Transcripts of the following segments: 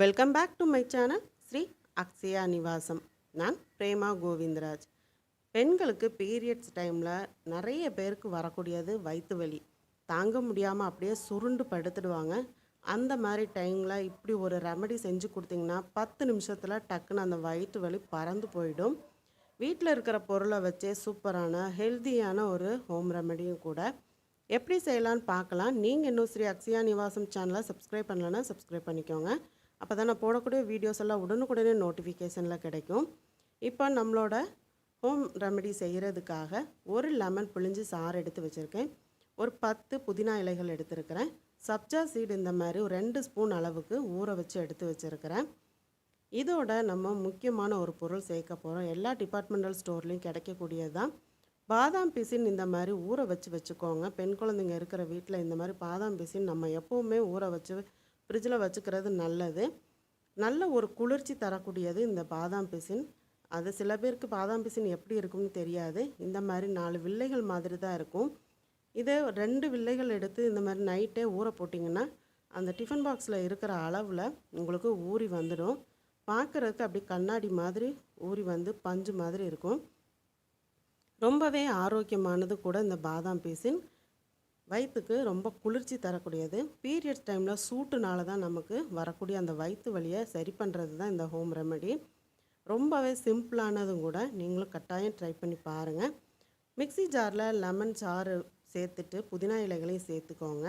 Welcome back to my channel Shri Akshaya Nivasam நான் பிரேமா கோவிந்தராஜ். பெண்களுக்கு periods டைமில் நிறைய பேருக்கு வரக்கூடியது வயிற்று வலி. தாங்க முடியாமல் அப்படியே சுருண்டு படுத்துடுவாங்க. அந்த மாதிரி டைமில் இப்படி ஒரு ரெமடி செஞ்சு கொடுத்தீங்கன்னா பத்து நிமிஷத்தில் டக்குன்னு அந்த வயிற்று வலி பறந்து போயிடும். வீட்டில் இருக்கிற பொருளை வச்சே சூப்பரான ஹெல்த்தியான ஒரு ஹோம் ரெமடியும் கூட. எப்படி செய்யலான்னு பார்க்கலாம். நீங்கள் இன்னும் ஸ்ரீ அக்ஷயா நிவாசம் சேனலை சப்ஸ்கிரைப் பண்ணலன்னா சப்ஸ்கிரைப் பண்ணிக்கோங்க. அப்போ தான் நான் போடக்கூடிய வீடியோஸ் எல்லாம் உடனுக்குடனே நோட்டிஃபிகேஷனில் கிடைக்கும். இப்போ நம்மளோட ஹோம் ரெமெடி செய்கிறதுக்காக ஒரு லெமன் புளிஞ்சு சாறு எடுத்து வச்சுருக்கேன். ஒரு பத்து புதினா இலைகள் எடுத்திருக்கிறேன். சப்ஜா சீடு இந்த மாதிரி ஒரு ரெண்டு ஸ்பூன் அளவுக்கு ஊற வச்சு எடுத்து வச்சுருக்கிறேன். இதோட நம்ம முக்கியமான ஒரு பொருள் சேர்க்க போகிறோம் எல்லா டிபார்ட்மெண்டல் ஸ்டோர்லேயும் கிடைக்கக்கூடியது தான் பாதாம் பிசின் இந்த மாதிரி ஊற வச்சு வச்சுக்கோங்க. பெண் குழந்தைங்க இருக்கிற வீட்டில் இந்த மாதிரி பாதாம் பிசின் நம்ம எப்போவுமே ஊற வச்சு ஃப்ரிட்ஜில் வச்சுக்கிறது நல்லது. நல்ல ஒரு குளிர்ச்சி தரக்கூடியது இந்த பாதாம் பிசின். அது சில பேருக்கு பாதாம் பிசின் எப்படி இருக்கும்னு தெரியாது. இந்த மாதிரி நாலு வில்லைகள் மாதிரி தான் இருக்கும். இதே ரெண்டு வில்லைகள் எடுத்து இந்த மாதிரி நைட்டே ஊற போட்டிங்கன்னா அந்த டிஃபன் பாக்ஸில் இருக்கிற அளவில் உங்களுக்கு ஊறி வந்துடும். பார்க்குறதுக்கு அப்படி கண்ணாடி மாதிரி ஊறி வந்து பஞ்சு மாதிரி இருக்கும். ரொம்பவே ஆரோக்கியமானது கூட இந்த பாதாம் பீசின். வயிற்றுக்கு ரொம்ப குளிர்ச்சி தரக்கூடியது. பீரியட்ஸ் டைமில் சூட்டுனால தான் நமக்கு வரக்கூடிய அந்த வயிற்று வலியை சரி பண்ணுறது தான் இந்த ஹோம் ரெமெடி ரொம்பவே சிம்பிளானதும் கூட நீங்களும் கட்டாயம் ட்ரை பண்ணி பாருங்கள் மிக்ஸி ஜாரில் லெமன் சாறு சேர்த்துட்டு புதினா இலைகளையும் சேர்த்துக்கோங்க.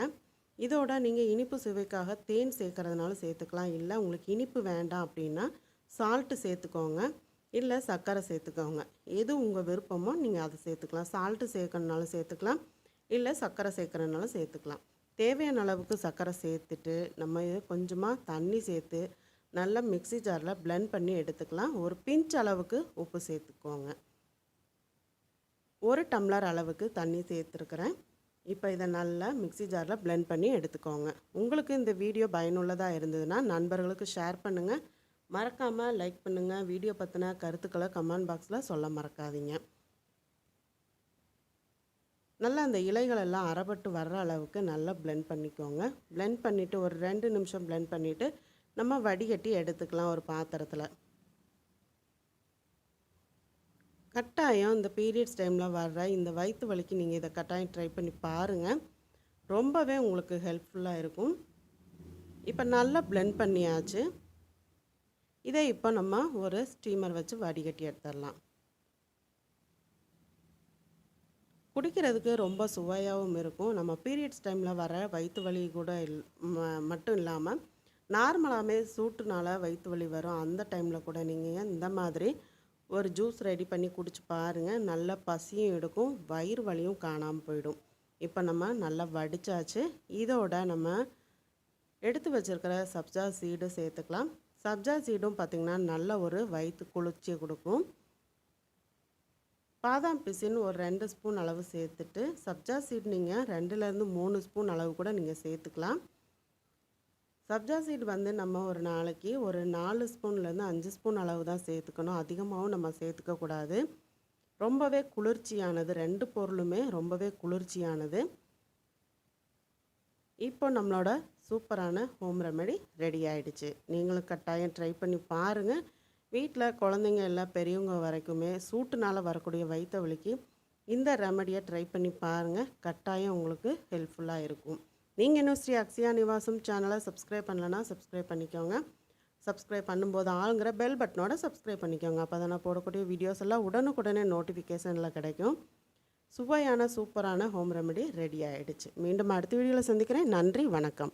இதோட நீங்கள் இனிப்பு சுவைக்காக தேன் சேர்க்கறதுனால சேர்த்துக்கலாம். இல்லை உங்களுக்கு இனிப்பு வேண்டாம் அப்படின்னா சால்ட்டு சேர்த்துக்கோங்க. இல்லை சர்க்கரை சேர்த்துக்கோங்க. எது உங்கள் விருப்பமோ நீங்கள் அதை சேர்த்துக்கலாம். சால்ட்டு சேர்க்கணுனாலும் சேர்த்துக்கலாம். இல்லை சர்க்கரை சேர்க்குறனாலும் சேர்த்துக்கலாம். தேவையான அளவுக்கு சர்க்கரை சேர்த்துட்டு நம்ம கொஞ்சமாக தண்ணி சேர்த்து நல்லா மிக்ஸி ஜாரில் பிளெண்ட் பண்ணி எடுத்துக்கலாம். ஒரு பிஞ்ச் அளவுக்கு உப்பு சேர்த்துக்கோங்க. ஒரு டம்ளர் அளவுக்கு தண்ணி சேர்த்துருக்குறேன். இப்போ இதை நல்லா மிக்ஸி ஜாரில் பிளெண்ட் பண்ணி எடுத்துக்கோங்க. உங்களுக்கு இந்த வீடியோ பயனுள்ளதாக இருந்ததுன்னா நண்பர்களுக்கு ஷேர் பண்ணுங்கள் மறக்காமல் லைக் பண்ணுங்கள் வீடியோ பற்றின கருத்துக்களை கமெண்ட் பாக்ஸில் சொல்ல மறக்காதீங்க. நல்லா அந்த இலைகளெல்லாம் அறப்பட்டு வர்ற அளவுக்கு நல்லா பிளெண்ட் பண்ணிக்கோங்க. பிளெண்ட் பண்ணிவிட்டு ஒரு ரெண்டு நிமிஷம் பிளெண்ட் பண்ணிவிட்டு நம்ம வடிகட்டி எடுத்துக்கலாம் ஒரு பாத்திரத்தில். கட்டாயம் இந்த பீரியட்ஸ் டைமில் வர்ற இந்த வயிற்று வலிக்கு நீங்கள் இதை கட்டாயம் ட்ரை பண்ணி பாருங்கள் ரொம்பவே உங்களுக்கு ஹெல்ப்ஃபுல்லாக இருக்கும். இப்போ நல்லா பிளெண்ட் பண்ணியாச்சு. இதை இப்போ நம்ம ஒரு ஸ்டீமர் வச்சு வடிகட்டி எடுத்துடலாம். குடிக்கிறதுக்கு ரொம்ப சுவையாகவும் இருக்கும். நம்ம பீரியட்ஸ் டைமில் வர வயிற்று வலி கூட இல் ம- மட்டும் இல்லாமல் நார்மலாகவே சூட்டுனால வயிற்று வலி வரும். அந்த டைமில் கூட நீங்கள் இந்த மாதிரி ஒரு ஜூஸ் ரெடி பண்ணி குடிச்சு பாருங்கள் நல்ல பசியும் எடுக்கும் வயிறு வலியும் காணாமல் போயிடும். இப்போ நம்ம நல்லா வடிச்சாச்சு. இதோட நம்ம எடுத்து வச்சிருக்கிற சப்ஜா சீடு சேர்த்துக்கலாம். சப்ஜா சீடும் பார்த்திங்கன்னா நல்ல ஒரு வயிற்று குளிர்ச்சியை கொடுக்கும். பாதாம் பிசின் ஒரு ரெண்டு ஸ்பூன் அளவு சேர்த்துட்டு சப்ஜா சீட் நீங்கள் ரெண்டுலேருந்து மூணு ஸ்பூன் அளவு கூட நீங்கள் சேர்த்துக்கலாம். சப்ஜா சீட் வந்து நம்ம ஒரு நாளைக்கு ஒரு நாலு ஸ்பூன்லேருந்து அஞ்சு ஸ்பூன் அளவு தான் சேர்த்துக்கணும். அதிகமாகவும் நம்ம சேர்த்துக்கக்கூடாது ரொம்பவே குளிர்ச்சியானது ரெண்டு பொருளுமே ரொம்பவே குளிர்ச்சியானது. இப்போ நம்மளோட சூப்பரான ஹோம் ரெமெடி ரெடி ஆயிடுச்சு. நீங்களும் கட்டாயம் ட்ரை பண்ணி பாருங்கள் வீட்டில் குழந்தைங்க எல்லாம் பெரியவங்க வரைக்குமே சூட்டுனால வரக்கூடிய வயிற்று வலிக்கு இந்த ரெமடியை ட்ரை பண்ணி பாருங்கள் கட்டாயம் உங்களுக்கு ஹெல்ப்ஃபுல்லாக இருக்கும். நீங்கள் இன்னும் ஸ்ரீ அக்ஷயா நிவாசம் சேனலை சப்ஸ்கிரைப் பண்ணலன்னா சப்ஸ்கிரைப் பண்ணிக்கோங்க. சப்ஸ்கிரைப் பண்ணும்போது ஆளுங்கிற பெல் பட்டனோட சப்ஸ்கிரைப் பண்ணிக்கோங்க. அப்போ தான் போடக்கூடிய வீடியோஸ் எல்லாம் உடனுக்குடனே நோட்டிஃபிகேஷனில் கிடைக்கும். சுவையான சூப்பரான ஹோம் ரெமெடி ரெடி ஆகிடுச்சு மீண்டும் அடுத்த வீடியோவில் சந்திக்கிறேன். நன்றி வணக்கம்.